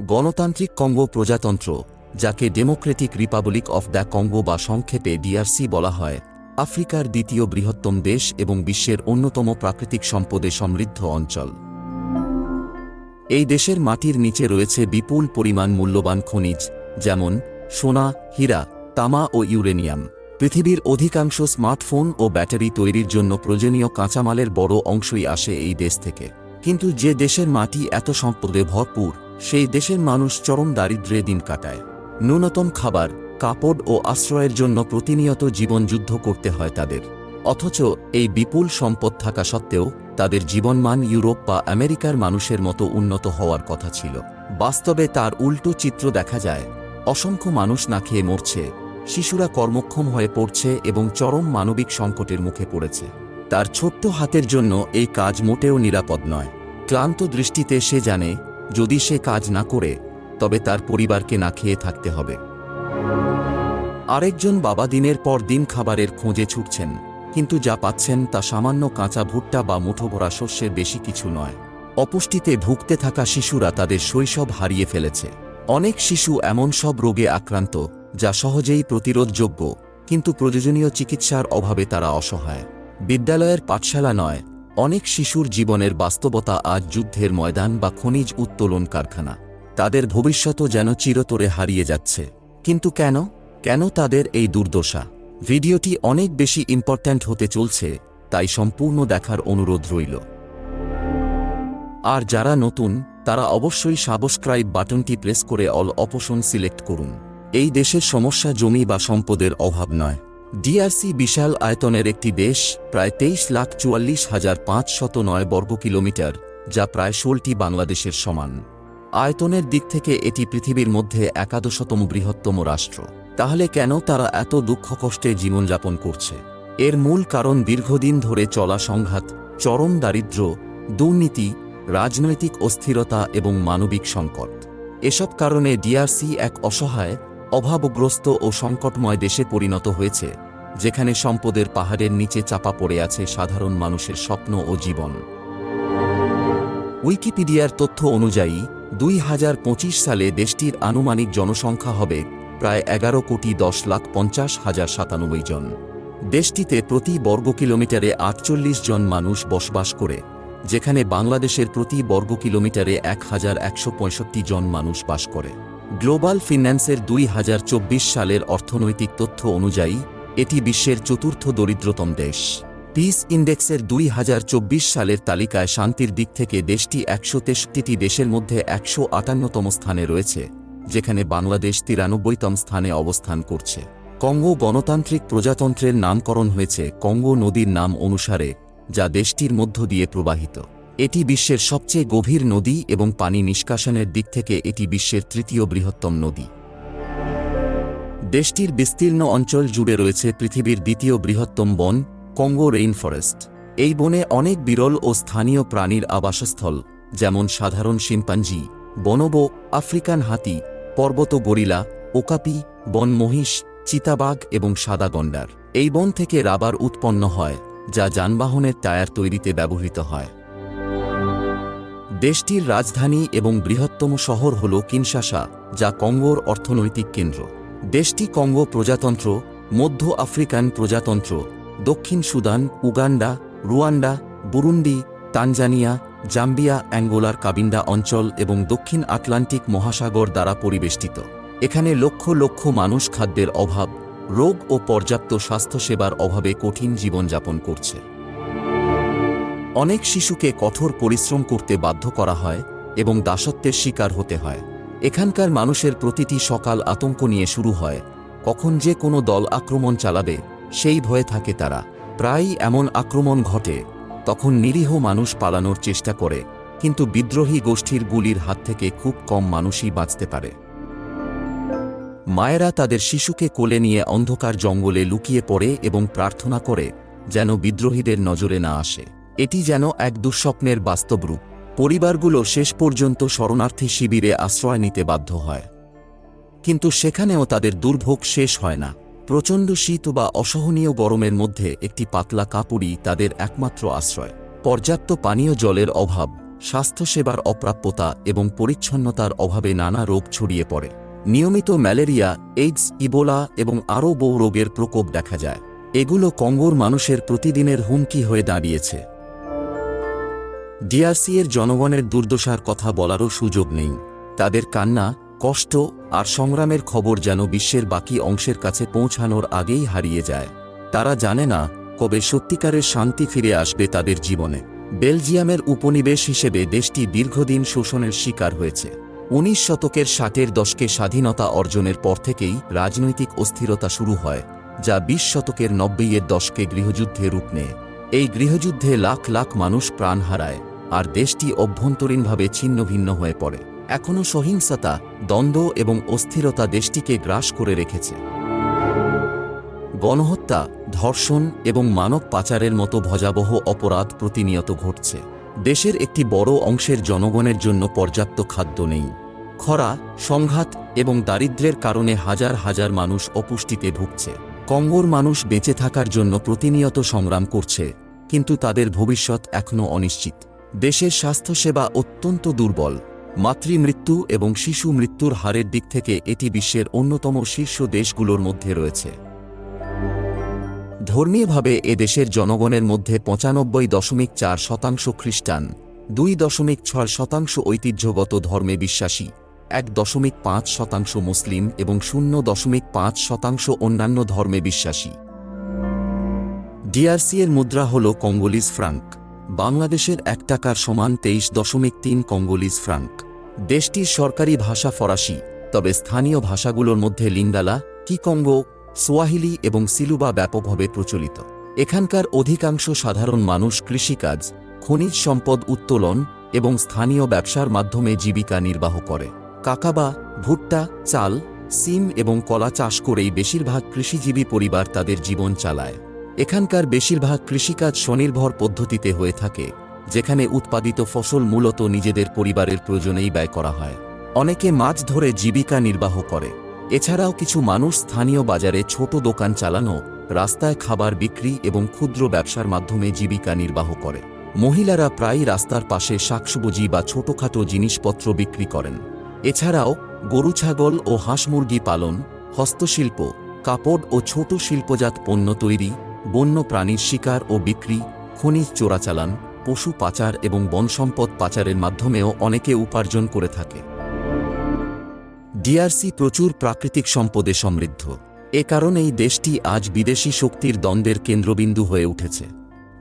গণতান্ত্রিক কঙ্গো প্রজাতন্ত্র, যাকে Democratic Republic of the Congo বা সংক্ষেপে ডিআরসি বলা হয়, আফ্রিকার দ্বিতীয় বৃহত্তম দেশ এবং বিশ্বের অন্যতম প্রাকৃতিক সম্পদে সমৃদ্ধ অঞ্চল। এই দেশের মাটির নিচে রয়েছে বিপুল পরিমাণ মূল্যবান খনিজ, যেমন সোনা, হীরা, তামা ও ইউরেনিয়াম। পৃথিবীর অধিকাংশ স্মার্টফোন ও ব্যাটারি তৈরির জন্য প্রয়োজনীয় কাঁচামালের বড় অংশই আসে এই দেশ থেকে। কিন্তু যে দেশের মাটি এত সম্পদে ভরপুর সেই দেশের মানুষ চরম দারিদ্র্যে দিন কাটায়। ন্যূনতম খাবার, কাপড় ও আশ্রয়ের জন্য প্রতিনিয়ত জীবনযুদ্ধ করতে হয় তাদের। অথচ এই বিপুল সম্পদ থাকা সত্ত্বেও তাদের জীবনমান ইউরোপ বা আমেরিকার মানুষের মতো উন্নত হওয়ার কথা ছিল। বাস্তবে তার উল্টো চিত্র দেখা যায়। অসংখ্য মানুষ না খেয়ে মরছে, শিশুরা কর্মক্ষম হয়ে পড়ছে এবং চরম মানবিক সংকটের মুখে পড়েছে। তার ছোট্ট হাতের জন্য এই কাজ মোটেও নিরাপদ নয়। ক্লান্ত দৃষ্টিতে সে জানে যদি সে কাজ না করে, তবে তার পরিবারকে না খেয়ে থাকতে হবে। আরেকজন বাবা দিনের পর দিন খাবারের খোঁজে ছুটছেন, কিন্তু যা পাচ্ছেন তা সামান্য কাঁচা ভুট্টা বা মুঠো ভরা শস্যের বেশি কিছু নয়। অপুষ্টিতে ভুগতে থাকা শিশুরা তাদের শৈশব হারিয়ে ফেলেছে। অনেক শিশু এমন সব রোগে আক্রান্ত, যা সহজেই প্রতিরোধযোগ্য, কিন্তু প্রয়োজনীয় চিকিৎসার অভাবে তারা অসহায়। বিদ্যালয়ের পাঠশালা নয় অনেক শিশুর জীবনের বাস্তবতা আজ যুদ্ধের ময়দান বা খনিজ উত্তোলন কারখানা। তাদের ভবিষ্যতও যেন চিরতরে হারিয়ে যাচ্ছে। কিন্তু কেন? কেন তাদের এই দুর্দশা? ভিডিওটি অনেক বেশি ইম্পর্ট্যান্ট হতে চলছে, তাই সম্পূর্ণ দেখার অনুরোধ রইল। আর যারা নতুন, তারা অবশ্যই সাবস্ক্রাইব বাটনটি প্রেস করে অল অপশন সিলেক্ট করুন। এই দেশের সমস্যা জমি বা সম্পদের অভাব নয়। ডিআরসি বিশাল আয়তনের একটি দেশ, প্রায় তেইশ লাখ চুয়াল্লিশ হাজার পাঁচশত নয় বর্গ কিলোমিটার, যা প্রায় ষোলটি বাংলাদেশের সমান। আয়তনের দিক থেকে এটি পৃথিবীর মধ্যে একাদশতম বৃহত্তম রাষ্ট্র। তাহলে কেন তারা এত দুঃখ কষ্টে জীবনযাপন করছে? এর মূল কারণ দীর্ঘদিন ধরে চলা সংঘাত, চরম দারিদ্র্য, দুর্নীতি, রাজনৈতিক অস্থিরতা এবং মানবিক সংকট। এসব কারণে ডিআরসি এক অসহায় অভাবগ্রস্ত ও সংকটময় দেশে পরিণত হয়েছে, যেখানে সম্পদের পাহাড়ের নিচে চাপা পড়ে আছে সাধারণ মানুষের স্বপ্ন ও জীবন। উইকিপিডিয়ার তথ্য অনুযায়ী, দুই হাজার পঁচিশ সালে দেশটির আনুমানিক জনসংখ্যা হবে প্রায় এগারো কোটি দশ লাখ পঞ্চাশ হাজার সাতানব্বই জন। দেশটিতে প্রতি বর্গ কিলোমিটারে আটচল্লিশ জন মানুষ বসবাস করে, যেখানে বাংলাদেশের প্রতি বর্গ কিলোমিটারে এক হাজার একশো পঁয়ষট্টি জন মানুষ বাস করে। গ্লোবাল ফিন্যান্সের দুই হাজার চব্বিশ সালের অর্থনৈতিক তথ্য অনুযায়ী, এটি বিশ্বের চতুর্থ দরিদ্রতম দেশ। পিস ইন্ডেক্সের দুই হাজার চব্বিশ সালের তালিকায় শান্তির দিক থেকে দেশটি একশো তেষট্টিটি দেশের মধ্যে একশো আটান্নতম স্থানে রয়েছে, যেখানে বাংলাদেশ তিরানব্বইতম স্থানে অবস্থান করছে। কঙ্গো গণতান্ত্রিক প্রজাতন্ত্রের নামকরণ হয়েছে কঙ্গো নদীর নাম অনুসারে, যা দেশটির মধ্য দিয়ে প্রবাহিত। এটি বিশ্বের সবচেয়ে গভীর নদী এবং পানি নিষ্কাশনের দিক থেকে এটি বিশ্বের তৃতীয় বৃহত্তম নদী। দেশটির বিস্তীর্ণ অঞ্চল জুড়ে রয়েছে পৃথিবীর দ্বিতীয় বৃহত্তম বন, কঙ্গো রেইন ফরেস্ট এই বনে অনেক বিরল ও স্থানীয় প্রাণীর আবাসস্থল, যেমন সাধারণ শিম্পাঞ্জি, বনব, আফ্রিকান হাতি, পর্বত গরিলা, ওকাপি বন মহিষ চিতাবাঘ এবং সাদা গন্ডার। এই বন থেকে রাবার উৎপন্ন হয়, যা যানবাহনের টায়ার তৈরিতে ব্যবহৃত হয়। দেশটির রাজধানী এবং বৃহত্তম শহর হল কিনশাসা যা কঙ্গোর অর্থনৈতিক কেন্দ্র। দেশটি কঙ্গো প্রজাতন্ত্র, মধ্য আফ্রিকান প্রজাতন্ত্র, দক্ষিণ Sudan, Uganda, Rwanda, Burundi, Tanzania, Zambia, অ্যাঙ্গোলার Cabinda অঞ্চল এবং দক্ষিণ আটলান্টিক মহাসাগর দ্বারা পরিবেষ্টিত। এখানে লক্ষ লক্ষ মানুষ খাদ্যের অভাব, রোগ ও পর্যাপ্ত স্বাস্থ্যসেবার অভাবে কঠিন জীবনযাপন করছে। অনেক শিশুকে কঠোর পরিশ্রম করতে বাধ্য করা হয় এবং দাসত্বের শিকার হতে হয়। এখানকার মানুষের প্রতিটি সকাল আতঙ্ক নিয়ে শুরু হয়। কখন যে কোনো দল আক্রমণ চালাবে, সেই ভয়ে থাকে তারা। প্রায়ই এমন আক্রমণ ঘটে, তখন নিরীহ মানুষ পালানোর চেষ্টা করে, কিন্তু বিদ্রোহী গোষ্ঠীর গুলির হাত থেকে খুব কম মানুষই বাঁচতে পারে। মায়েরা তাদের শিশুকে কোলে নিয়ে অন্ধকার জঙ্গলে লুকিয়ে পড়ে এবং প্রার্থনা করে, যেন বিদ্রোহীদের নজরে না আসে। এটি যেন এক দুঃস্বপ্নের বাস্তব রূপ। পরিবারগুলো শেষ পর্যন্ত শরণার্থী শিবিরে আশ্রয় নিতে বাধ্য হয়। কিন্তু সেখানেও তাদের দুর্ভোগ শেষ হয় না। প্রচণ্ড শীত বা অসহনীয় গরমের মধ্যে একটি পাতলা কাপড়ই তাদের একমাত্র আশ্রয়। পর্যাপ্ত পানীয় জলের অভাব, স্বাস্থ্যসেবার অপ্রাপ্যতা এবং পরিচ্ছন্নতার অভাবে নানা রোগ ছড়িয়ে পড়ে। নিয়মিত ম্যালেরিয়া, এইডস, ইবোলা এবং আরও বহু রোগের প্রকোপ দেখা যায়। এগুলো কঙ্গোর মানুষের প্রতিদিনের হুমকি হয়ে দাঁড়িয়েছে। ডিআরসি এর জনগণের দুর্দশার কথা বলারও সুযোগ নেই। তাদের কান্না, কষ্ট আর সংগ্রামের খবর যেন বিশ্বের বাকি অংশের কাছে পৌঁছানোর আগেই হারিয়ে যায়। তারা জানে না কবে সত্যিকারের শান্তি ফিরে আসবে তাদের জীবনে। বেলজিয়ামের উপনিবেশ হিসেবে দেশটি দীর্ঘদিন শোষণের শিকার হয়েছে। উনিশ শতকের ষাটের দশকে স্বাধীনতা অর্জনের পর থেকেই রাজনৈতিক অস্থিরতা শুরু হয়, যা বিশ শতকের নব্বইয়ের দশকে গৃহযুদ্ধে রূপ নেয়। এই গৃহযুদ্ধে লাখ লাখ মানুষ প্রাণ হারায়, আর দেশটি অভ্যন্তরীণভাবে ছিন্নভিন্ন হয়ে পড়ে। এখনও সহিংসতা, দ্বন্দ্ব এবং অস্থিরতা দেশটিকে গ্রাস করে রেখেছে। গণহত্যা, ধর্ষণ এবং মানব পাচারের মতো ভজাবহ অপরাধ প্রতিনিয়ত ঘটছে। দেশের একটি বড় অংশের জনগণের জন্য পর্যাপ্ত খাদ্য নেই। খরা, সংঘাত এবং দারিদ্র্যের কারণে হাজার হাজার মানুষ অপুষ্টিতে ভুগছে। কঙ্গোর মানুষ বেঁচে থাকার জন্য প্রতিনিয়ত সংগ্রাম করছে, কিন্তু তাদের ভবিষ্যৎ এখনও অনিশ্চিত। দেশের স্বাস্থ্যসেবা অত্যন্ত দুর্বল। মাতৃমৃত্যু এবং শিশু মৃত্যুর হারের দিক থেকে এটি বিশ্বের অন্যতম শীর্ষ দেশগুলোর মধ্যে রয়েছে। ধর্মীয়ভাবে এ দেশের জনগণের মধ্যে পঁচানব্বই দশমিক চার শতাংশ খ্রিস্টান, দুই দশমিক ছয় শতাংশ ঐতিহ্যগত ধর্মে বিশ্বাসী। এক দশমিক পাঁচ শতাংশ মুসলিম এবং শূন্য দশমিক পাঁচ শতাংশ অন্যান্য ধর্মে বিশ্বাসী। ডিআরসি এর মুদ্রা হল কঙ্গোলিজ ফ্রাঙ্ক। বাংলাদেশের এক টাকার সমান তেইশ দশমিক তিন কঙ্গোলিজ ফ্রাঙ্ক। দেশটির সরকারি ভাষা ফরাসি, তবে স্থানীয় ভাষাগুলোর মধ্যে লিঙ্গালা, কিকঙ্গো, সোয়াহিলি এবং সিলুবা ব্যাপকভাবে প্রচলিত। এখানকার অধিকাংশ সাধারণ মানুষ কৃষিকাজ, খনিজ সম্পদ উত্তোলন এবং স্থানীয় ব্যবসার মাধ্যমে জীবিকা নির্বাহ করে। কাকাবা ভুট্টা, চাল, সিম এবং কলা চাষ করেই বেশিরভাগ কৃষিজীবী পরিবার তাদের জীবন চালায়। এখানকার বেশিরভাগ কৃষিকাজ স্বনির্ভর পদ্ধতিতে হয়ে থাকে, যেখানে উৎপাদিত ফসল মূলত নিজেদের পরিবারের প্রয়োজনেই ব্যয় করা হয়। অনেকে মাছ ধরে জীবিকা নির্বাহ করে। এছাড়াও কিছু মানুষ স্থানীয় বাজারে ছোট দোকান চালানো, রাস্তায় খাবার বিক্রি এবং ক্ষুদ্র ব্যবসার মাধ্যমে জীবিকা নির্বাহ করে। মহিলারা প্রায়ই রাস্তার পাশে শাকসবজি বা ছোটখাটো জিনিসপত্র বিক্রি করেন। এছাড়াও গরু ছাগল ও হাঁস মুরগি পালন, হস্তশিল্প, কাপড় ও ছোট শিল্পজাত পণ্য তৈরি, বন্য প্রাণীর শিকার ও বিক্রি, খনিজ চোরাচালান, পশু পাচার এবং বনসম্পদ পাচারের মাধ্যমেও অনেকে উপার্জন করে থাকে। ডিআরসি প্রচুর প্রাকৃতিক সম্পদে সমৃদ্ধ। এ কারণেই দেশটি আজ বিদেশি শক্তির দ্বন্দ্বের কেন্দ্রবিন্দু হয়ে উঠেছে।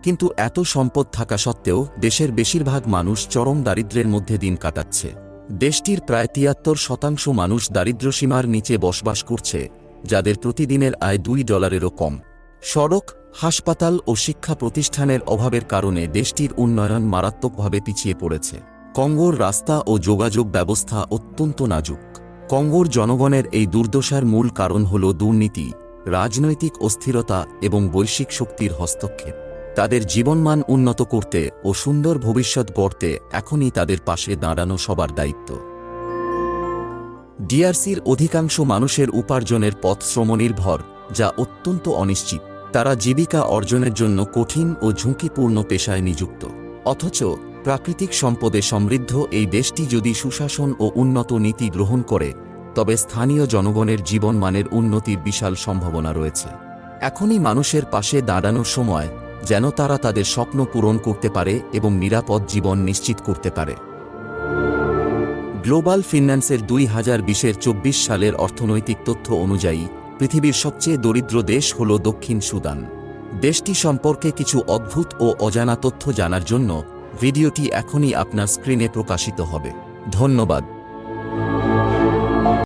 কিন্তু এত সম্পদ থাকা সত্ত্বেও দেশের বেশিরভাগ মানুষ চরম দারিদ্র্যের মধ্যে দিন কাটাচ্ছে। দেশটির প্রায় তিয়াত্তর শতাংশ মানুষ দারিদ্র্যসীমার নিচে বসবাস করছে, যাদের প্রতিদিনের আয় দুই ডলারেরও কম। সড়ক, হাসপাতাল ও শিক্ষা প্রতিষ্ঠানের অভাবের কারণে দেশটির উন্নয়ন মারাত্মকভাবে পিছিয়ে পড়েছে। কঙ্গোর রাস্তা ও যোগাযোগ ব্যবস্থা অত্যন্ত নাজুক। কঙ্গোর জনগণের এই দুর্দশার মূল কারণ হল দুর্নীতি, রাজনৈতিক অস্থিরতা এবং বৈশ্বিক শক্তির হস্তক্ষেপ। তাদের জীবনমান উন্নত করতে ও সুন্দর ভবিষ্যৎ গড়তে এখনই তাদের পাশে দাঁড়ানো সবার দায়িত্ব। ডিআরসির অধিকাংশ মানুষের উপার্জনের পথ শ্রমনির্ভর, যা অত্যন্ত অনিশ্চিত। তারা জীবিকা অর্জনের জন্য কঠিন ও ঝুঁকিপূর্ণ পেশায় নিযুক্ত। অথচ প্রাকৃতিক সম্পদে সমৃদ্ধ এই দেশটি যদি সুশাসন ও উন্নত নীতি গ্রহণ করে, তবে স্থানীয় জনগণের জীবনমানের উন্নতির বিশাল সম্ভাবনা রয়েছে। এখনই মানুষের পাশে দাঁড়ানোর সময় যেন তারা তাদের স্বপ্ন পূরণ করতে পারে এবং নিরাপদ জীবন নিশ্চিত করতে পারে। গ্লোবাল ফিন্যান্সের দুই হাজার বিশের চব্বিশ সালের অর্থনৈতিক তথ্য অনুযায়ী, পৃথিবীর সবচেয়ে দরিদ্র দেশ হল দক্ষিণ সুদান। দেশটি সম্পর্কে কিছু অদ্ভুত ও অজানা তথ্য জানার জন্য ভিডিওটি এখনই আপনার স্ক্রিনে প্রকাশিত হবে। ধন্যবাদ।